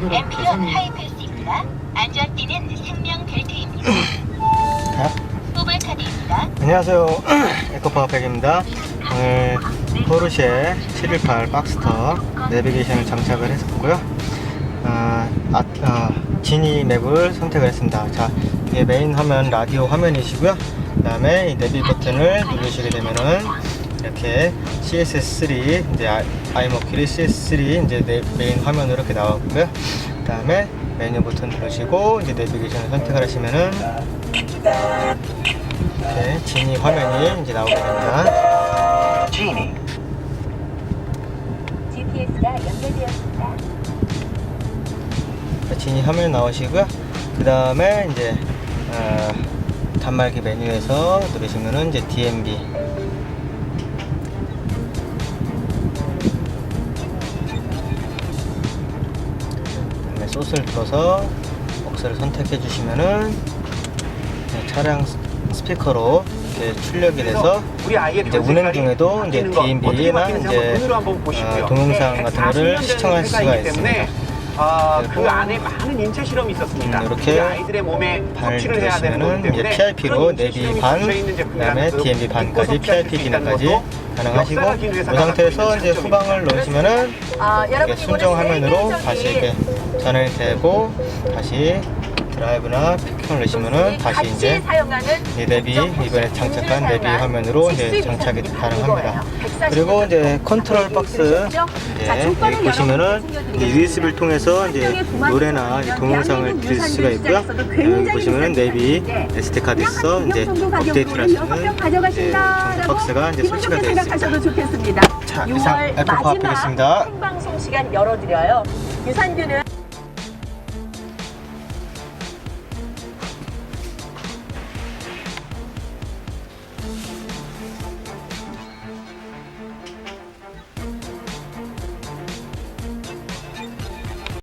앰뷸런 하이패스입니다. 안전띠는 생명 벨트입니다. 자, 모바일 카드입니다. 안녕하세요. 에코파워팩입니다. 오늘 포르쉐 718 박스터 내비게이션을 장착을 했었고요. 아, 아, 아, 지니 맵을 선택을 했습니다. 자, 이게 메인 화면 라디오 화면이시고요. 그 다음에 이 내비 버튼을 누르시게 되면은 이렇게 CS3 이제 아- 아이머큐리 CS3 이제 내- 메인 화면으로 이렇게 나오고요. 그 다음에 메뉴 버튼 누르시고 이제 내비게이션을 선택을 하시면은 이렇게 지니 화면이 이제 나오게 됩니다. GPS가 연결되었습니다. 자, 지니 화면 나오시고요. 그 다음에 이제 어, 단말기 메뉴에서 누르시면은 이제 DMB 소스를 들어서 복사를 선택해 주시면은 네, 차량 스- 스피커로 이렇게 출력이 돼서 이제 운행 중에도 이제 DMB나 이제 어, 동영상 같은 거를 시청할 수가 있습니다. 아, 그 안에 많은 인체 실험이 있었습니다. 음, 이렇게 아이들의 몸에 발 섭취를 해야 되는 거기 때문에 인체 내비 반, 그다음에 그 DMB 반까지 있다는 기능까지 가능하시고 이 회사가 상태에서 이제 있는 후방을 놓으시면은 아, 이렇게 순정 화면으로 다시 이렇게 전환이 되고 다시 드라이브나 피킹을 넣으시면은 다시 이제 내비 이번에 장착한 내비 화면으로 이제 장착이 가능합니다. 그리고 이제 컨트롤 박스 이제 여기 보시면은 이제 USB를 통해서 이제 노래나 이제 동영상을 들을 수가 있고요. 여기 보시면은 내비 SD 카드 있어 이제 업데이트를 하시는 이제 박스가 이제 설치가 되어 있습니다. 자, 이상 6월 애플 마지막 파워팩이었습니다. 생방송 시간 열어드려요. 유산균은